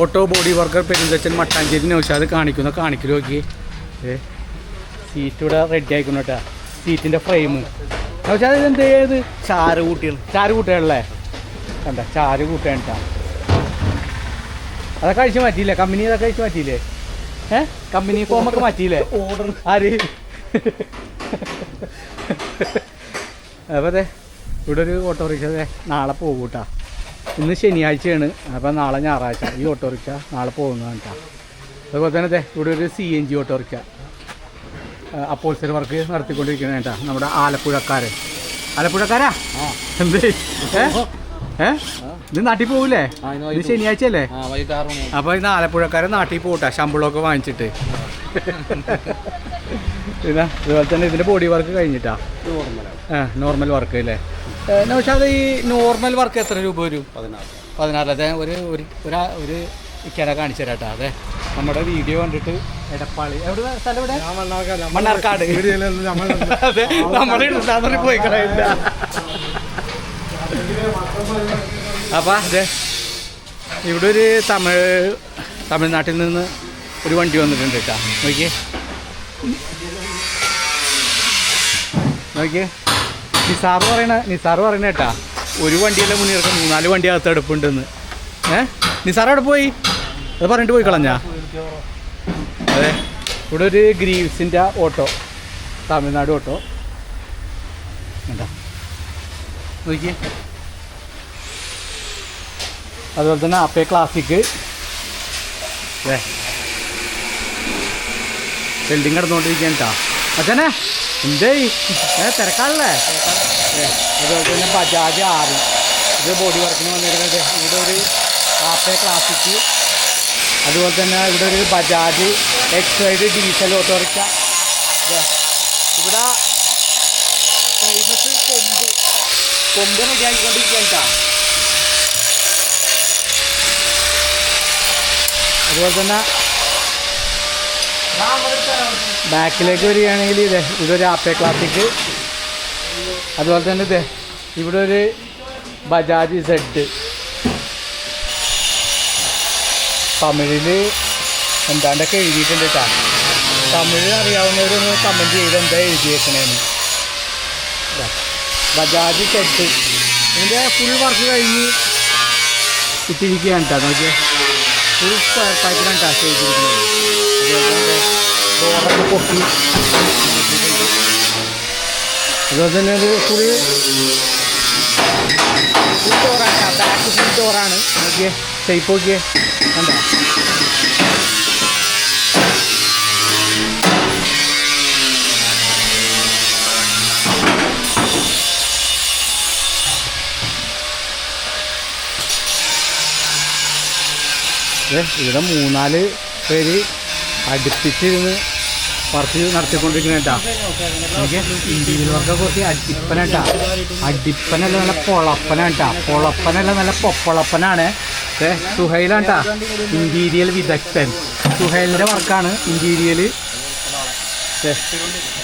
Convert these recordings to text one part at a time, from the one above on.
Auto body worker Perunthachan Mattancherry Naushad കാണിക്കുന്ന കാണിക്കൽ നോക്കി ഏ സീറ്റ് ഇവിടെ റെഡി ആയിക്കുന്നു കേട്ടാ. സീറ്റിന്റെ ഫ്രെയിം നൗഷാദ് ഇത് എന്ത് ചെയ്ത് ചാറ് കൂട്ടികൾ ചാറ് കൂട്ടുകയല്ലേ കണ്ട ചാറ് കൂട്ടുകയാണ് കേട്ടാ. അതൊക്കെ അഴിച്ച് മാറ്റിയില്ലേ? കമ്പനി അതൊക്കെ അഴിച്ച് മാറ്റിയില്ലേ? ഏ കമ്പനി ഫോമൊക്കെ മാറ്റിയില്ലേ? ഓർഡർ ആര്? അപ്പോൾ അതെ ഇവിടെ ഒരു ഓട്ടോറിക്ഷ നാളെ പോകും കേട്ടോ. ഇന്ന് ശനിയാഴ്ചയാണ്. അപ്പോൾ നാളെ ഞായറാഴ്ച. ഈ ഓട്ടോറിക്ഷ നാളെ പോകുന്നതാണ് കേട്ടോ. അതുപോലെ തന്നെ അതെ ഇവിടെ ഒരു സി എൻ ജി ഓട്ടോറിക്ഷ. അപ്പോൾസർ വർക്ക് നടത്തിക്കൊണ്ടിരിക്കുന്നത് കേട്ടോ നമ്മുടെ ആലപ്പുഴക്കാരൻ ആലപ്പുഴക്കാരാ? എന്ത്? ഏ? ഏ? ഇത് നാട്ടിൽ പോകൂലേ ഇത് ശനിയാഴ്ച അല്ലേ അപ്പൊ ഇന്ന് ആലപ്പുഴക്കാരൻ നാട്ടിൽ പോട്ടാ ശമ്പളമൊക്കെ വാങ്ങിച്ചിട്ട്. പിന്നെ അതുപോലെ തന്നെ ഇതിന്റെ ബോഡി വർക്ക് കഴിഞ്ഞിട്ടാ? നോർമൽ വർക്ക് അല്ലേ? പക്ഷേ ഈ നോർമൽ വർക്ക് എത്ര രൂപ വരും? പതിനാറ്. പതിനാറ് അതെ ഒരു ഒരു ഒരാ ഒരു ഇക്കട കാണിച്ചു തരാട്ടാ അതെ. നമ്മുടെ വീഡിയോ കണ്ടിട്ട് എടപ്പാളി. എവിടെ സ്ഥലം എവിടെ? മണ്ണാർക്കാട്. അതെ നമ്മുടെ സാധനം പോയി കളയില്ല അപ്പം അതെ. ഇവിടെ ഒരു തമിഴ് തമിഴ്നാട്ടിൽ നിന്ന് ഒരു വണ്ടി വന്നിട്ടുണ്ട് കേട്ടോ. നോക്കിയേ. നോക്കിയേ. നിസാർ പറയണ നിസാർ പറയണ കേട്ടാ. ഒരു വണ്ടിയല്ല മുന്നിറക്കം മൂന്നാൽ വണ്ടി അകത്ത് എടുപ്പുണ്ടെന്ന് ഏ? നിസാർ അവിടെ പോയി? അത് പറഞ്ഞിട്ട് പോയി കളഞ്ഞാ? അതെ ഇവിടെ ഒരു ഗ്രീവ്സിന്റെ ഓട്ടോ തമിഴ്നാട് ഓട്ടോ. നോക്കിയേ. അതുപോലെ തന്നെ അപ്പേ ക്ലാസിക് ബിൽഡിങ് കിടന്നുകൊണ്ടിരിക്കാൻ കേട്ടോ അച്ഛനെ എന്തേ? തിരക്കാണല്ലേ? അതുപോലെ തന്നെ ബജാജ് ആറ്. ഇത് ബോഡി വർക്കിന് വന്നിരുന്നത് ഇവിടെ ഒരു ആപ്പേ ക്ലാസിക്ക് അതുപോലെ തന്നെ ഇവിടെ ഒരു ബജാജ് എക്സൈഡ് ഡീസൽ ഓട്ടോറിക്ഷ ഇവിടെ ഫേമസ് കൊമ്പ്. കൊമ്പ് റെഡിയാക്കിക്കൊണ്ടിരിക്കുകയാണ് അതുപോലെ തന്നെ ബാക്കിലേക്ക് വരികയാണെങ്കിൽ ഇതേ ഇതൊരു ആപ്പേ ക്ലാസിക് അതുപോലെ തന്നെ ഇതേ ഇവിടെ ഒരു ബജാജ് സെഡ് തമിഴിൽ എന്താണ്ടൊക്കെ എഴുതിയിട്ടുണ്ട് കേട്ടോ തമിഴ് അറിയാവുന്നവരൊന്ന് കമന്റ് ചെയ്ത് എന്താ എഴുതിയേക്കണേന്ന്. ബജാജ് സെഡ് ഇതിന്റെ ഫുൾ വർക്ക് കഴിഞ്ഞ് ഇട്ടിരിക്കുകയാണ് കേട്ടോ നോക്കിയാൽ ഫുൾ സ്ക്വയർ ടൈപ്പിലാണ് തന്നെ ഡോറൊക്കെ ഫുൾ ഡോറാണ് ബാക്ക് ഫുൾ ഡോറാണ് നോക്കിയേ ഷെയ്പ്പ് നോക്കിയേ കണ്ടോ ഇവിടെ മൂന്നാൽ പേര് അടുപ്പിച്ചിരുന്ന് വർക്ക് നടത്തിക്കൊണ്ടിരിക്കുന്ന കേട്ടാ എനിക്ക് ഇന്ത്യയിൽ വർക്കൊക്കെ കുറച്ച് അടിപ്പന കേട്ടാ അടിപ്പനല്ല നല്ല പൊളപ്പന കേട്ടാ പൊളപ്പനല്ല നല്ല പൊപ്പളപ്പനാണ് ഏ സുഹൈലാണ്ടാ ഇന്റീരിയൽ വിദഗ്ധൻ. സുഹൈലിന്റെ വർക്കാണ് ഇന്റീരിയൽ.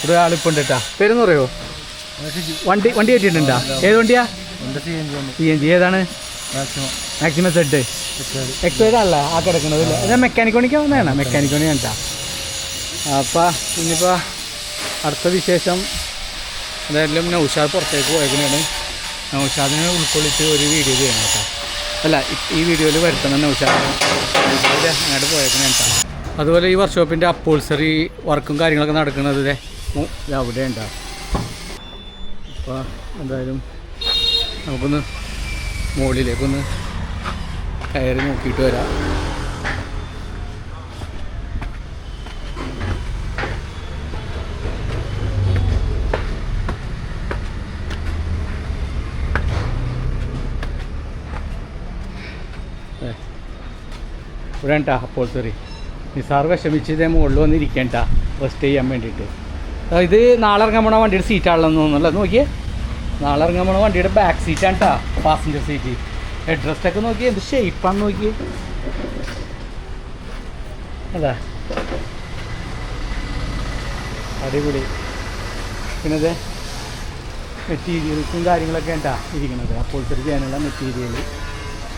ഒരു ഉണ്ട് കേട്ടാ പേരെന്ന് പറയോ വണ്ടി വണ്ടി കയറ്റിയിട്ടുണ്ടാ ഏത് വണ്ടിയാ? സി എൻ ജി ഏതാണ്? മാക്സിമം സെഡ് എക്സൈഡ് അല്ല ആ കിടക്കണത് ഞാൻ മെക്കാനിക്കോണിക്ക് വന്നതാണ്. മെക്കാനിക്കോണി കണ്ടാ അപ്പോൾ ഇനിയിപ്പോൾ അടുത്ത വിശേഷം. എന്തായാലും നൗഷാദ് പുറത്തേക്ക് പോയേക്കണാണ് നൗഷാദിനെ ഉൾക്കൊള്ളിച്ച് ഒരു വീഡിയോ ചെയ്യണം കേട്ടോ. അല്ല ഈ വീഡിയോയിൽ വരുത്തണം നൗഷാദ്. അങ്ങോട്ട് പോയേക്കണ കേട്ടോ. അതുപോലെ ഈ വർക്ക്ഷോപ്പിന്റെ അപ്പോൾസറി വർക്കും കാര്യങ്ങളൊക്കെ നടക്കുന്നത് ഉ- അവിടെ ഉണ്ടാവും അപ്പോൾ എന്തായാലും നമുക്കൊന്ന് മുകളിലേക്കൊന്ന് കയറി നോക്കിയിട്ട് വരാം. ഇവിടെട്ടാ അപ്പോൾ സോറി നിസാർ വിഷമിച്ച് ഇതേ മുകളിൽ വന്നിരിക്കേണ്ട. റെസ്റ്റ് ചെയ്യാൻ വേണ്ടിയിട്ട്. ഇത് നാളെ ഇറങ്ങാൻ പോണ വണ്ടിയുടെ സീറ്റാണല്ലോ എന്ന് തോന്നുന്നല്ലോ നോക്കിയേ. നാളെ ഇറങ്ങാൻ പോണ വണ്ടിയുടെ ബാക്ക് സീറ്റാണ് കേട്ടോ പാസഞ്ചർ സീറ്റ് ഹെഡ് റെസ്റ്റ് ഒക്കെ നോക്കി എന്ത് ഷേപ്പാണ് നോക്കി. അതാ. അടിപൊളി. പിന്നെ ഇത് മെറ്റീരിയൽസും കാര്യങ്ങളൊക്കെ ഉണ്ടാ ഇരിക്കുന്നത് അപ്പോൾ ചെയ്യാനുള്ള മെറ്റീരിയൽ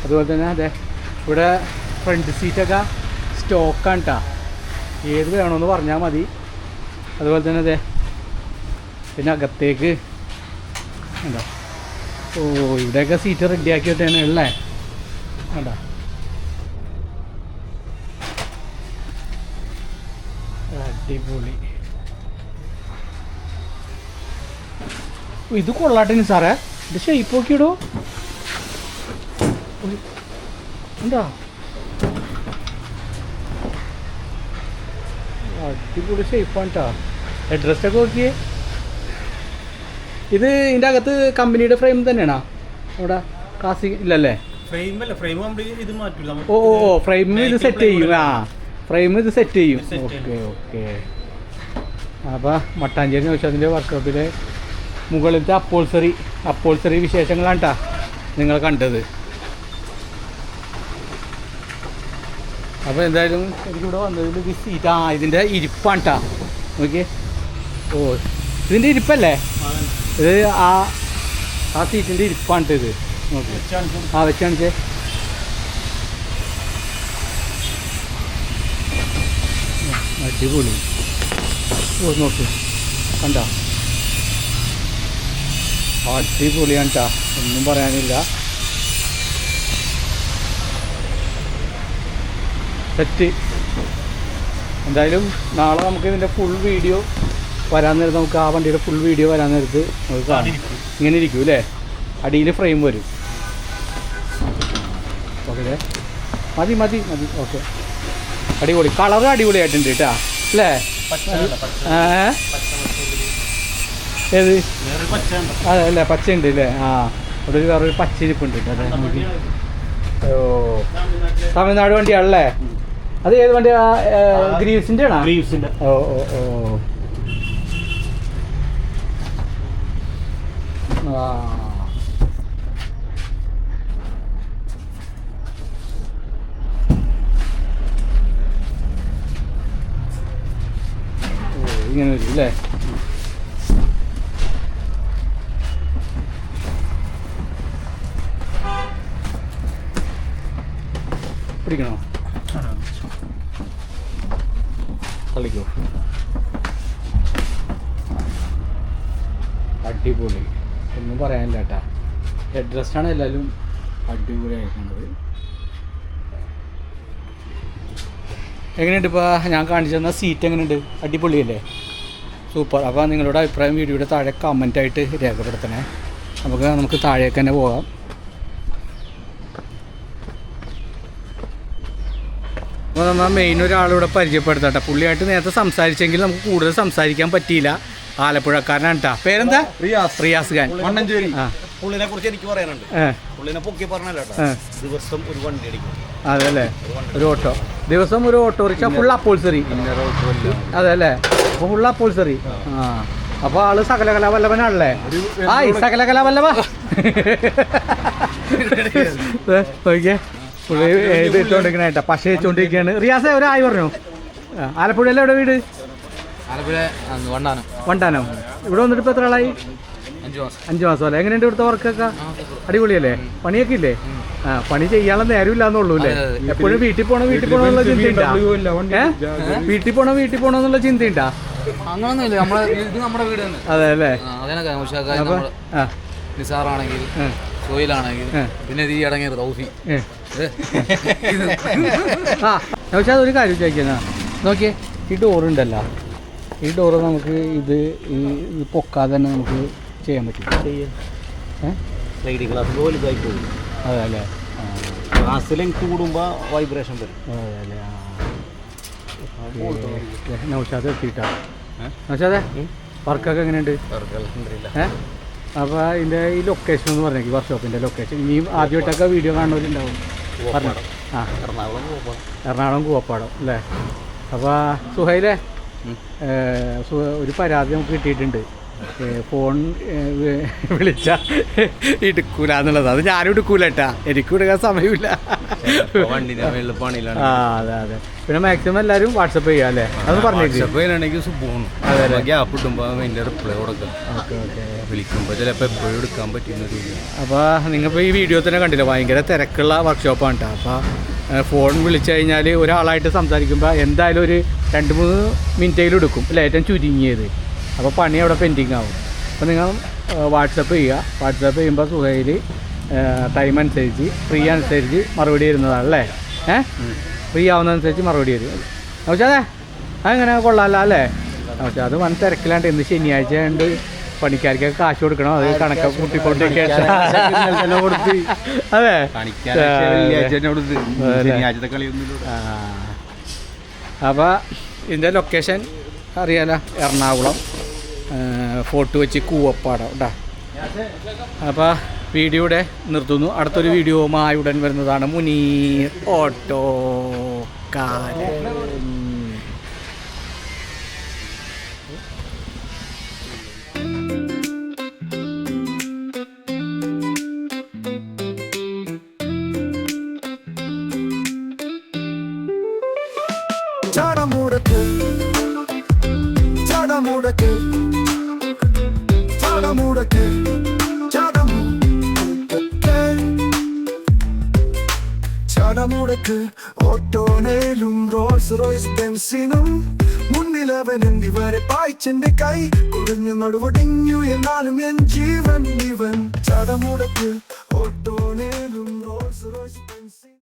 അതുപോലെ തന്നെ അതെ ഇവിടെ ഫ്രണ്ട് സീറ്റൊക്കെ സ്റ്റോക്കാണ് കേട്ടോ ഏത് വേണമെന്ന് പറഞ്ഞാൽ മതി. അതുപോലെ തന്നെ അതെ പിന്നെ അകത്തേക്ക് എന്താ ഓ ഇവിടെയൊക്കെ സീറ്റ് റെഡിയാക്കിയിട്ടാണ് ഉള്ളേ. വേണ്ട അടിപൊളി. ഇത് കൊള്ളാട്ടിന് സാറേ. ഇത് ഷെയ്പ്പ് നോക്കിയിടോ. എന്താ അടിപൊളി ഷെയ്പ്പാണ് കേട്ടോ അഡ്രസ്സൊക്കെ നോക്കിയേ. ഇത് ഇതിന്റെ അകത്ത് കമ്പനിയുടെ ഫ്രെയിം തന്നെയാണോ? അവിടെ കാസി ഇല്ലല്ലേ? ഓ ഓ ഓ ഫ്രെയിം ഇത് സെറ്റ് ചെയ്യും. ആ ഫ്രെയിം ഇത് സെറ്റ് ചെയ്യും. ഓക്കേ ഓക്കെ അപ്പോൾ ഓക്കെ അപ്പോൾ മട്ടാഞ്ചേരി നൗഷാദിന്റെ വർക്ക്ഷോപ്പിലെ മുകളിലത്തെ അപ്പോൾസറി അപ്പോൾസറി വിശേഷങ്ങളാണ് കേട്ടോ നിങ്ങൾ കണ്ടത്. അപ്പോൾ എന്തായാലും എനിക്കിവിടെ വന്നതിൽ ഇത് സീറ്റ് ആ ഇതിന്റെ ഇരിപ്പാണ് കേട്ടോ നോക്കിയേ. ഓ ഇതിന്റെ ഇരിപ്പല്ലേ? ഇത് ആ ആ സീറ്റിന്റെ ഇരിപ്പാണ് ഇത്. നോക്കി. ആ വെച്ച് കാണിച്ചേ അടിപൊളി. ഓ നോക്ക്. കണ്ട? അടിപൊളിയാണ് ട്ടാ ഒന്നും പറയാനില്ല. സെറ്റ്. എന്തായാലും നാളെ നമുക്ക് ഇതിന്റെ ഫുൾ വീഡിയോ വരാൻ നേരത്ത് നമുക്ക് ആ വണ്ടിയുടെ ഫുൾ വീഡിയോ വരാൻ നേരത്ത് നമുക്ക് കാണാം. ഇങ്ങനെ ഇരിക്കും അല്ലേ? അടിയിൽ ഫ്രെയിം വരും. ഓക്കെ മതി മതി മതി. ഓക്കെ അടിപൊളി. കളർ അടിപൊളിയായിട്ടുണ്ട് കേട്ടാ. അല്ലേ? ഏത്? അതെ അല്ലേ? പച്ചയുണ്ട് അല്ലേ? ആ. അവിടെ ഒരു വേറൊരു ഉണ്ട് അതെ. ഓ. തമിഴ്നാട് വണ്ടിയാണല്ലേ? അത് ഏത് വണ്ടിയാ? ഗ്രീവ്സിന്റെ ആണോ ഗ്രീവ്സിന്റെ ഓ ഓ ഓ ആ ഓ, ഇങ്ങനെ വരും അല്ലേ പിടിക്കണോ തള്ളിക്കോ അടിപൊളി ഒന്നും പറയാനില്ല കേട്ടാ. ഹെഡ് റെസ്റ്റാണ് എല്ലാവരും അടിപൊളിയായിരിക്കുന്നത് എങ്ങനെയുണ്ട് ഇപ്പോൾ ഞാൻ കാണിച്ചു തന്ന സീറ്റ് എങ്ങനെയുണ്ട്? അടിപൊളിയല്ലേ? സൂപ്പർ അപ്പോൾ നിങ്ങളുടെ അഭിപ്രായം വീഡിയോയുടെ താഴെ കമന്റായിട്ട് രേഖപ്പെടുത്തണേ. നമുക്ക് നമുക്ക് താഴേക്ക് തന്നെ പോകാം. അപ്പോൾ നമ്മൾ മെയിൻ ഒരാളിവിടെ പരിചയപ്പെടുത്തട്ടെ പുള്ളിയായിട്ട് നേരത്തെ സംസാരിച്ചെങ്കിൽ നമുക്ക് കൂടുതൽ സംസാരിക്കാൻ പറ്റിയില്ല. ആലപ്പുഴക്കാരനാണ് കേട്ടോ പേരെന്താ? റിയാസ്. റിയാസ് ഖാൻ. മണ്ണഞ്ചേരി ആ. പുള്ളിനെ കുറിച്ച് എനിക്ക് പറയാനുണ്ട്. പുള്ളിനെ പൊക്കി പറഞ്ഞല്ലോ ദിവസം ഒരു വണ്ടി അടിക്കും. അതെല്ലേ? ഒരു ഓട്ടോ. ദിവസം ഒരു ഓട്ടോറിക്ഷ ഫുൾ അപ്പോൾസറി അതെല്ലേ? അപ്പൊ അപ്പോൾ ഫുൾ അപ്പോൾസറി ആ. അപ്പോൾ ആൾ സകലകല വല്ലഭനാണല്ലേ? ആയി സകലകല വല്ലഭ. നോക്കിയേ. പുള്ളി ഇത് ഇട്ടുകൊണ്ടിരിക്കണേട്ടാ പശ വെച്ചുകൊണ്ടിരിക്കുകയാണ് റിയാസെ ഒരായി പറഞ്ഞു. ആലപ്പുഴയല്ലേ ആലപ്പുഴയിലെ എവിടെ വീട്? ആലപ്പുഴ വണ്ടാനം. വണ്ടാനം. ഇവിടെ വന്നിട്ട് ഇപ്പോൾ എത്ര ആളായി? അഞ്ചു മാസം. അഞ്ച് മാസം അല്ലേ? എങ്ങനെയുണ്ട് ഇവിടുത്തെ വർക്കൊക്കെ? അടിപൊളിയല്ലേ? പണിയൊക്കെ ഇല്ലേ? ആ പണി ചെയ്യാനുള്ള നേരം ഇല്ലാന്നുള്ളൂ അല്ലേ. എപ്പോഴും വീട്ടിൽ പോണോ വീട്ടിൽ പോണോ എന്നുള്ള ചിന്തയുണ്ടാ? വീട്ടിൽ പോണോ വീട്ടിൽ പോണോ എന്നുള്ള ചിന്തയുണ്ടാ? അങ്ങനൊന്നുമില്ല. നമ്മളെ ഇത് നമ്മുടെ വീട് അതെ അല്ലേ? നിസാറാണെങ്കിൽ സോയിലാണെങ്കിൽ പിന്നെ ഈ ഇത് ആ. പക്ഷേ അതൊരു കാര്യം ചോദിക്കുന്ന. നോക്കിയേ ഈ ഡോറുണ്ടല്ലോ ഈ ഡോറ് നമുക്ക് ഇത് ഈ ഇത് പൊക്കാതെ തന്നെ നമുക്ക് ചെയ്യാൻ പറ്റും. സ്ലൈഡിംഗ് ഗ്ലാസ് വലുതായി പോകും. അതെ അല്ലേ? ഗ്ലാസ് ലെങ്ത് കൂടുമ്പോൾ വൈബ്രേഷൻ വരും. അതെ അല്ലേ? നൗഷാദ് എത്തിയിട്ടാ? നൗഷാദേ വർക്കൊക്കെ എങ്ങനെയുണ്ട്? ഏ? അപ്പോൾ അതിന്റെ ഈ ലൊക്കേഷൻ എന്ന് പറഞ്ഞേക്ക് വർക്ക്ഷോപ്പിന്റെ ലൊക്കേഷൻ ഇനി ആദ്യമായിട്ടൊക്കെ വീഡിയോ കാണുന്നവരുണ്ടാവും. പറഞ്ഞു. ആ. എറണാകുളം എറണാകുളം കൂവപ്പാടം അല്ലേ? അപ്പോൾ സുഹൈലേ? ഒരു പരാതി നമുക്ക് കിട്ടിയിട്ടുണ്ട്. ഫോൺ വിളിച്ച എടുക്കൂല എന്നുള്ളത്. അത് ഞാനും എടുക്കൂല കേട്ടാ. എനിക്കും എടുക്കാൻ സമയമില്ല. ആ അതെ അതെ. പിന്നെ മാക്സിമം എല്ലാവരും വാട്സപ്പ് ചെയ്യാം അല്ലേ? അത് പറഞ്ഞേക്ക്. സുഖമാണ്. ഗ്യാപ്പ് അതിന്റെ റിപ്ലൈ കൊടുക്കാം. വിളിക്കുമ്പോൾ ചിലപ്പോൾ എപ്പോഴും എടുക്കാൻ പറ്റുന്ന അപ്പോൾ നിങ്ങളിപ്പോൾ ഈ വീഡിയോ തന്നെ കണ്ടില്ല? ഭയങ്കര തിരക്കുള്ള വർക്ക്ഷോപ്പാണ് കേട്ടോ അപ്പോൾ ഫോൺ വിളിച്ചു കഴിഞ്ഞാൽ ഒരാളായിട്ട് സംസാരിക്കുമ്പോൾ എന്തായാലും ഒരു രണ്ട് മൂന്ന് മിനിറ്റെങ്കിലും എടുക്കും. അല്ലേ? ഏറ്റവും ചുരുങ്ങിയത്. അപ്പോൾ പണി അവിടെ പെൻഡിങ് ആവും. അപ്പോൾ നിങ്ങൾ വാട്സപ്പ് ചെയ്യുക. വാട്സപ്പ് ചെയ്യുമ്പോൾ സുഹൈൽ ടൈം അനുസരിച്ച് ഫ്രീ അനുസരിച്ച് മറുപടി വരുന്നതാണ് അല്ലേ? ഏ? ഫ്രീ ആവുന്നതനുസരിച്ച് മറുപടി വരും പക്ഷേ അതെ അങ്ങനെ കൊള്ളാമല്ല അല്ലേ? പക്ഷേ അത് വൻ തിരക്കിലാണ്ട് ഇന്ന് ശനിയാഴ്ച ഉണ്ട് പണിക്കാർക്കൊക്കെ കാശ് കൊടുക്കണം. അത് കണക്ക് കൂട്ടിക്കൊണ്ടൊക്കെ അതെ. അപ്പോൾ ഇതിന്റെ ലൊക്കേഷൻ അറിയാലോ. എറണാകുളം. ഫോർട്ട് വെച്ച് കൂവപ്പാടം കേട്ടോ അപ്പോൾ വീഡിയോയുടെ നിർത്തുന്നു. അടുത്തൊരു വീഡിയോമായി ഉടൻ വരുന്നതാണ് മുനീർ ഓട്ടോ കാരൻ. ചടമുടക്ക് ചടമുടക്ക് ചടമുടക്ക് ഓട്ടോനേലും റോൾസ് റോയ്സ് ബെൻസിനും മുന്നിലവൻ ഇവരെ പായ്ച്ചെന്റെ കൈ. കുറിഞ്ഞു നടുവടിഞ്ഞു എന്നാലും എൻ ജീവൻ ഇവൻ. ചടമുടക്ക്